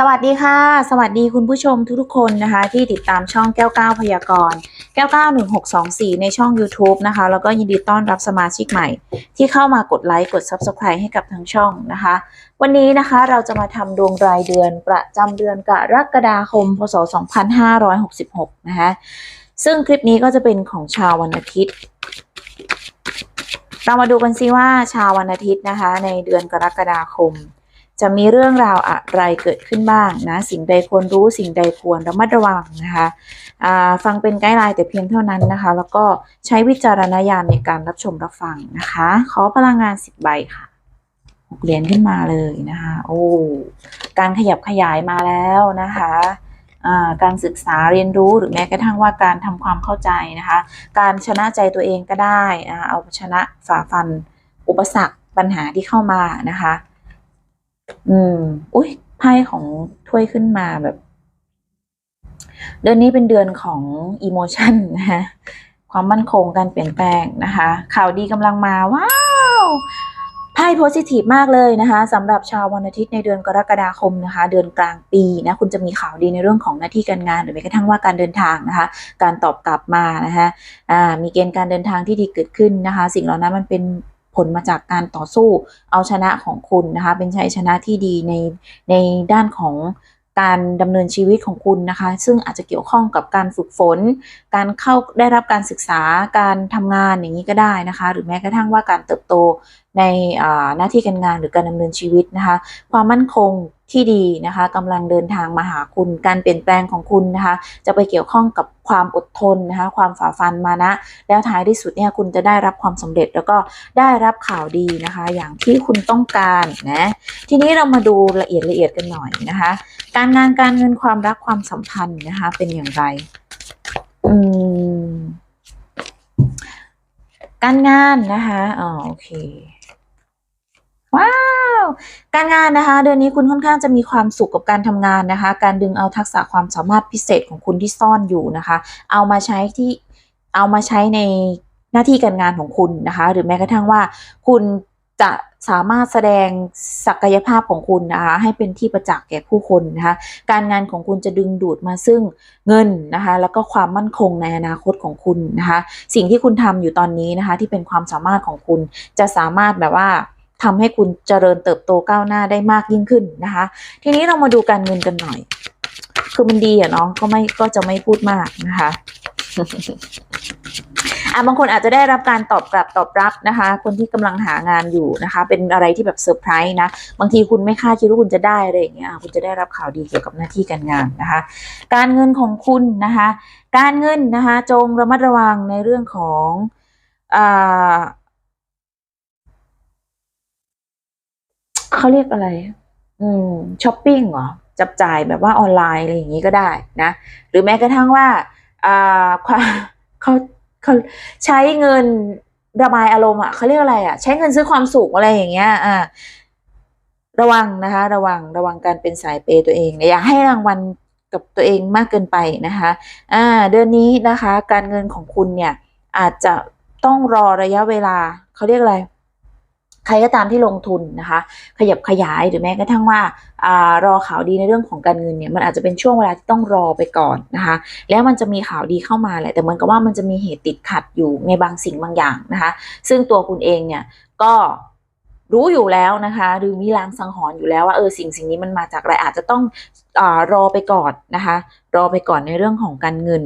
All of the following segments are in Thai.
สวัสดีค่ะ สวัสดีคุณผู้ชมทุกๆคนนะคะ ที่ติดตามช่องแก้วเก้าพยากรณ์แก้วเก้า1624ในช่อง YouTube นะคะ แล้วก็ยินดีต้อนรับสมาชิกใหม่ ที่เข้ามากดไลค์กด Subscribe ให้กับทางช่องนะคะ วันนี้นะคะเราจะมาทำดวงรายเดือนประจำเดือนกรกฎาคม พศ 2566 นะคะซึ่งคลิปนี้ก็จะเป็นของชาววันอาทิตย์ เรามาดูกันซิว่าชาววันอาทิตย์นะคะ ในเดือนกรกฎาคม จะมีเรื่องราวอะไรเกิดขึ้นบ้างนะ สิ่งใดควรรู้สิ่งใดควรระมัดระวังนะคะฟังเป็นไกด์ไลน์แต่เพียงเท่านั้นนะคะ แล้วก็ใช้วิจารณญาณในการรับชมรับฟังนะคะ ขอพลังงานสิบใบค่ะหกเหรียญขึ้นมาเลยนะคะ โอ้การขยับขยายมาแล้วนะคะการศึกษาเรียนรู้หรือแม้กระทั่งว่าการทำความเข้าใจนะคะ การชนะใจตัวเองก็ได้นะคะเอาชนะฝ่าฟันอุปสรรคปัญหาที่เข้ามานะคะ อืม อุ้ยไพ่ของถ้วยขึ้นมาแบบ เดือนนี้เป็นเดือนของอิโมชันนะคะความมั่นคงการเปลี่ยนแปลงนะคะ ข่าวดีกำลังมา ว้าวไพ่โพซิทีฟมากเลยนะคะสำหรับชาววันอาทิตย์ในเดือนกรกฎาคมนะคะ เดือนกลางปีนะคุณจะมีข่าวดีในเรื่องของหน้าที่การงาน หรือแม้กระทั่งว่าการเดินทางนะคะ การตอบกลับมานะคะอ่ามีเกณฑ์การเดินทางที่ดีเกิดขึ้นนะคะ สิ่งเหล่านั้นมันเป็น ผลมาจากการต่อสู้เอาชนะของคุณนะคะเป็นชัยชนะที่ดีในในด้านของการดำเนินชีวิตของคุณนะคะ ซึ่งอาจจะเกี่ยวข้องกับการฝึกฝน การเข้าได้รับการศึกษาการทำงานอย่างนี้ก็ได้นะคะ หรือแม้กระทั่งว่าการเติบโตในหน้าที่การงานหรือการดำเนินชีวิตนะคะ ความมั่นคง ที่ดีนะคะกำลังเดินทางมาหาคุณ การเปลี่ยนแปลงของคุณนะคะ จะไปเกี่ยวข้องกับความอดทนนะคะ ความฝ่าฟันมานะ แล้วท้ายที่สุดเนี่ยคุณจะได้รับความสำเร็จแล้วก็ได้รับข่าวดีนะคะ อย่างที่คุณต้องการนะ ทีนี้เรามาดูละเอียดละเอียดกันหน่อยนะคะ การงานการเงินความรักความสัมพันธ์นะคะ เป็นอย่างไร อืม การงานนะคะอ๋อโอเค ว้า การงานนะคะ เดือนนี้คุณค่อนข้างจะมีความสุขกับการทำงานนะคะ การดึงเอาทักษะความสามารถพิเศษของคุณที่ซ่อนอยู่นะคะ เอามาใช้ที่เอามาใช้ในหน้าที่การงานของคุณนะคะ หรือแม้กระทั่งว่าคุณจะสามารถแสดงศักยภาพของคุณนะคะให้เป็นที่ประจักษ์แก่ผู้คนนะคะ การงานของคุณจะดึงดูดมาซึ่งเงินนะคะ แล้วก็ความมั่นคงในอนาคตของคุณนะคะ สิ่งที่คุณทำอยู่ตอนนี้นะคะ ที่เป็นความสามารถของคุณจะสามารถแบบว่า ทำให้คุณเจริญเติบโตก้าวหน้าได้มากยิ่งขึ้นนะคะ ทีนี้เรามาดูการเงินกันหน่อย คือมันดีอะเนาะก็ไม่ก็จะไม่พูดมากนะคะอะบางคนอาจจะได้รับการตอบกลับตอบรับนะคะ คนที่กำลังหางานอยู่นะคะ เป็นอะไรที่แบบเซอร์ไพรส์นะ บางทีคุณไม่คาดคิดว่าคุณจะได้อะไรอย่างเงี้ยคุณจะได้รับข่าวดีเกี่ยวกับหน้าที่การงานนะคะ การเงินของคุณนะคะ การเงินนะคะ จงระมัดระวังในเรื่องของอ่า เขาเรียกอะไร อืมช้อปปิ้งเหรอจับจ่ายแบบว่าออนไลน์อะไรอย่างนี้ก็ได้นะ หรือแม้กระทั่งว่าอ่าความเขาเขาใช้เงินระบายอารมณ์อะเขาเรียกอะไรอะ ใช้เงินซื้อความสุขอะไรอย่างเงี้ย อ่า ระวังนะคะ ระวังระวังการเป็นสายเปย์ตัวเองอย่าให้รางวัลกับตัวเองมากเกินไปนะคะ อ่า เดือนนี้นะคะ การเงินของคุณเนี่ย อาจจะต้องรอระยะเวลาเขาเรียกอะไร ใครก็ตามที่ลงทุนนะคะ ขยับขยายหรือแม้กระทั่งว่าอารอข่าวดีในเรื่องของการเงินเนี่ยมันอาจจะเป็นช่วงเวลาที่ต้องรอไปก่อนนะคะ แล้วมันจะมีข่าวดีเข้ามาแหละแต่เหมือนกับว่ามันจะมีเหตุติดขัดอยู่ในบางสิ่งบางอย่างนะคะ ซึ่งตัวคุณเองเนี่ยก็รู้อยู่แล้วนะคะหรือมีลางสังหรณ์อยู่แล้วว่าเออสิ่งสิ่งนี้มันมาจากอะไรอาจจะต้องอรอไปก่อนนะคะ รอไปก่อนในเรื่องของการเงิน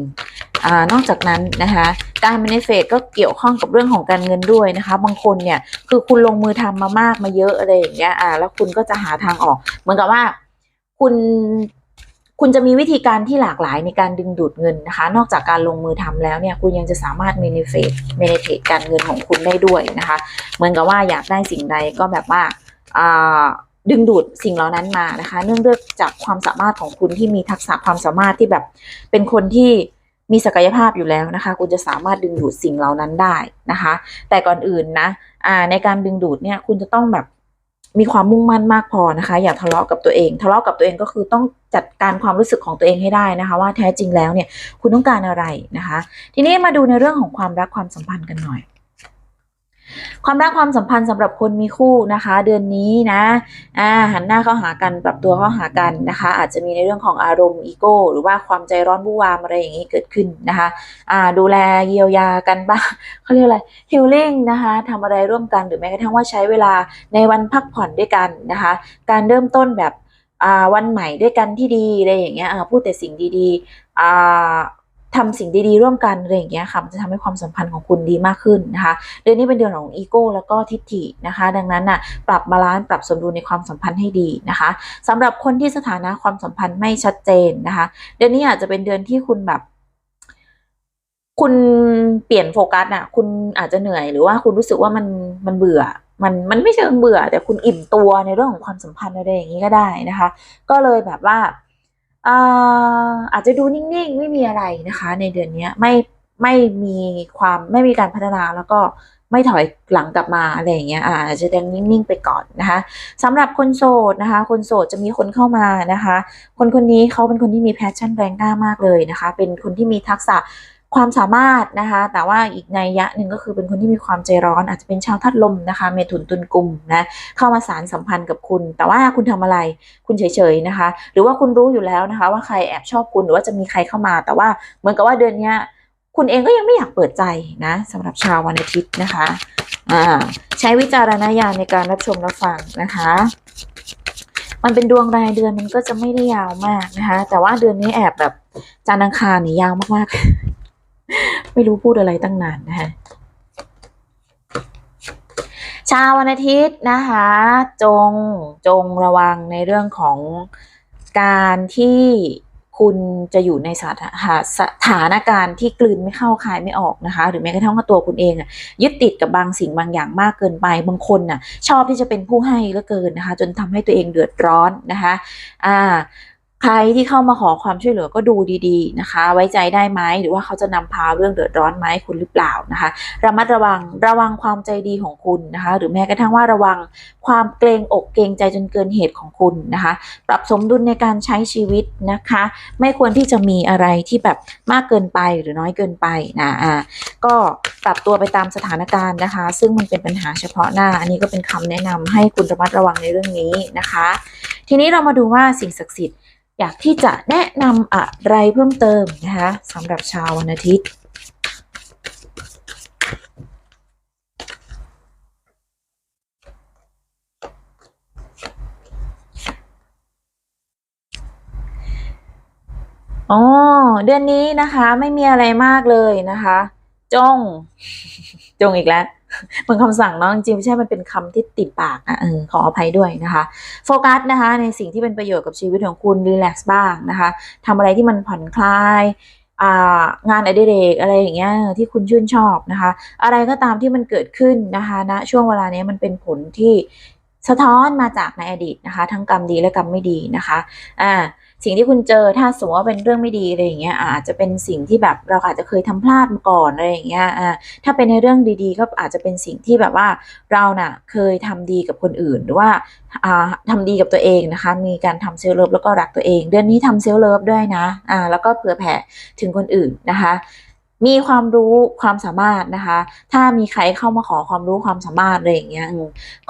อนอกจากนั้นนะคะ การ manifest ก็เกี่ยวข้องกับเรื่องของการเงินด้วยนะคะ บางคนเนี่ยคือคุณลงมือทำมามากมาเยอะอะไรอย่างเงี้ยอ่าแล้วคุณก็จะหาทางออก เหมือนกับว่าคุณคุณจะมีวิธีการที่หลากหลายในการดึงดูดเงินนะคะ นอกจากการลงมือทำแล้วเนี่ยคุณยังจะสามารถ manifest manifest การเงินของคุณได้ด้วยนะคะ เหมือนกับว่าอยากได้สิ่งใดก็แบบว่าอ่าดึงดูดสิ่งเหล่านั้นมานะคะ เนื่องด้วยจากความสามารถของคุณที่มีทักษะความสามารถที่แบบเป็นคนที่ มีศักยภาพอยู่แล้วนะคะ คุณจะสามารถดึงดูดสิ่งเหล่านั้นได้นะคะ แต่ก่อนอื่นนะอ่าในการดึงดูดเนี่ยคุณจะต้องแบบมีความมุ่งมั่นมากพอนะคะ อย่าทะเลาะกับตัวเอง ทะเลาะกับตัวเองก็คือต้องจัดการความรู้สึกของตัวเองให้ได้นะคะ ว่าแท้จริงแล้วเนี่ยคุณต้องการอะไรนะคะ ทีนี้มาดูในเรื่องของความรักความสัมพันธ์กันหน่อย ความรักความสัมพันธ์สำหรับคนมีคู่นะคะ เดือนนี้นะอ่าหันหน้าเข้าหากันปรับตัวเข้าหากันนะคะ อาจจะมีในเรื่องของอารมณ์อีโก้หรือว่าความใจร้อนบู้วามอะไรอย่างนี้เกิดขึ้นนะคะอ่าดูแลเยียวยากันบ้างเขาเรียกอะไรฮิลลิ่งนะคะทำอะไรร่วมกันหรือแม้กระทั่งว่าใช้เวลาในวันพักผ่อนด้วยกันนะคะ การเริ่มต้นแบบอ่าวันใหม่ด้วยกันที่ดีอะไรอย่างเงี้ยพูดแต่สิ่งดีๆ อ่าทำสิ่งดีๆร่วมกันอะไรอย่างเงี้ยค่ะมันจะทำให้ความสัมพันธ์ของคุณดีมากขึ้นนะคะเดือนนี้เป็นเดือนของอีโก้แล้วก็ทิฏฐินะคะ ดังนั้นน่ะปรับบาลานซ์ปรับสมดุลในความสัมพันธ์ให้ดีนะคะสำหรับคนที่สถานะความสัมพันธ์ไม่ชัดเจนนะคะ เดือนนี้อาจจะเป็นเดือนที่คุณแบบคุณเปลี่ยนโฟกัสอะคุณอาจจะเหนื่อยหรือว่าคุณรู้สึกว่ามันมันเบื่อ มันมันไม่เชิงเบื่อ แต่คุณอิ่มตัวในเรื่องของความสัมพันธ์อะไรอย่างนี้ก็ได้นะคะ ก็เลยแบบว่า อาจจะดูนิ่งๆ ไม่มีอะไรนะคะ ในเดือนนี้ไม่ไม่มีความไม่มีการพัฒนาแล้วก็ไม่ถอยหลังกลับมาอะไรอย่างเงี้ยอาจจะยังนิ่งๆไปก่อนนะคะสำหรับคนโสดนะคะ คนโสดจะมีคนเข้ามานะคะ คนคนนี้เขาเป็นคนที่มีแพชชั่นแรงกล้ามากเลยนะคะ เป็นคนที่มีทักษะ ความสามารถนะคะ แต่ว่าอีกในยะหนึ่งก็คือเป็นคนที่มีความใจร้อน อาจจะเป็นชาวธาตุลมนะคะ เมถุนตุลกุมนะเข้ามาสารสัมพันธ์กับคุณ แต่ว่าคุณทำอะไรคุณเฉยๆนะคะ หรือว่าคุณรู้อยู่แล้วนะคะ ว่าใครแอบชอบคุณหรือว่าจะมีใครเข้ามา แต่ว่าเหมือนกับว่าเดือนนี้คุณเองก็ยังไม่อยากเปิดใจนะสำหรับชาววันอาทิตย์นะคะใช้วิจารณญาณในการรับชมรับฟังนะคะ มันเป็นดวงรายเดือนมันก็จะไม่ได้ยาวมากนะคะ แต่ว่าเดือนนี้แอบแบบจันทร์อังคารนี่ยาวมากๆ ไม่รู้พูดอะไรตั้งนานนะคะชาววันอาทิตย์นะคะ จงจงระวังในเรื่องของการที่คุณจะอยู่ในสถาสถานการณ์ที่กลืนไม่เข้าคายไม่ออกนะคะ หรือแม้กระทั่งตัวคุณเองอะยึดติดกับบางสิ่งบางอย่างมากเกินไปบางคนน่ะชอบที่จะเป็นผู้ให้เหลือเกินนะคะ จนทำให้ตัวเองเดือดร้อนนะคะ อ่า ใครที่เข้ามาขอความช่วยเหลือก็ดูดีๆนะคะ ไว้ใจได้ไหมหรือว่าเขาจะนำพาเรื่องเดือดร้อนมาให้คุณหรือเปล่านะคะ ระมัดระวังระวังความใจดีของคุณนะคะ หรือแม้กระทั่งว่าระวังความเกรงอกเกรงใจจนเกินเหตุของคุณนะคะ ปรับสมดุลในการใช้ชีวิตนะคะ ไม่ควรที่จะมีอะไรที่แบบมากเกินไปหรือน้อยเกินไปนะอ่าก็ปรับตัวไปตามสถานการณ์นะคะ ซึ่งมันเป็นปัญหาเฉพาะหน้า อันนี้ก็เป็นคำแนะนำให้คุณระมัดระวังในเรื่องนี้นะคะ ทีนี้เรามาดูว่าสิ่งศักดิ์สิทธิ์ อยากที่จะแนะนำอะไรเพิ่มเติมนะคะสำหรับชาววันอาทิตย์อ๋อเดือนนี้นะคะไม่มีอะไรมากเลยนะคะ จง จงอีกแล้ว เหมือนคำสั่งเนาะจริงๆไม่ใช่มันเป็นคำที่ติดปากนะเออขออภัยด้วยนะคะโฟกัสนะคะ ในสิ่งที่เป็นประโยชน์กับชีวิตของคุณรีแลกซ์บ้างนะคะทำอะไรที่มันผ่อนคลายงานอดิเรกอะไรอย่างเงี้ยที่คุณชื่นชอบนะคะ อะไรก็ตามที่มันเกิดขึ้นนะคะณนะช่วงเวลานี้มันเป็นผลที่ สะท้อนมาจากในอดีตนะคะ ทั้งกรรมดีและกรรมไม่ดีนะคะอ่าสิ่งที่คุณเจอถ้าสมมติว่าเป็นเรื่องไม่ดีอะไรอย่างเงี้ยอาจจะเป็นสิ่งที่แบบเราอาจจะเคยทำพลาดมาก่อนอะไรอย่างเงี้ยอ่าถ้าเป็นในเรื่องดีๆ ก็อาจจะเป็นสิ่งที่แบบว่าเราน่ะเคยทำดีกับคนอื่นหรือว่าอ่าทำดีกับตัวเองนะคะ มีการทำเซลล์เลิฟแล้วก็รักตัวเอง เดือนนี้ทำเซลล์เลิฟด้วยนะอ่าแล้วก็เผื่อแผ่ถึงคนอื่นนะคะ มีความรู้ความสามารถนะคะ ถ้ามีใครเข้ามาขอความรู้ความสามารถอะไรอย่างเงี้ย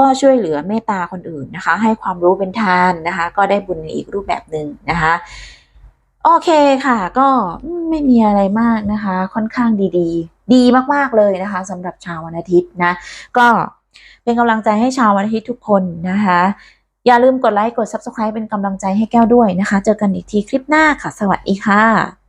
ก็ช่วยเหลือเมตตาคนอื่นนะคะ ให้ความรู้เป็นทานนะคะ ก็ได้บุญอีกรูปแบบหนึ่งนะคะโอเคค่ะ ก็ไม่มีอะไรมากนะคะ ค่อนข้างดีๆ ดีมากๆเลยนะคะสำหรับชาววันอาทิตย์นะ ก็เป็นกำลังใจให้ชาววันอาทิตย์ทุกคนนะคะ อย่าลืมกดไลค์กด Subscribe เป็นกำลังใจให้แก้วด้วยนะคะ เจอกันอีกทีคลิปหน้าค่ะ สวัสดีค่ะ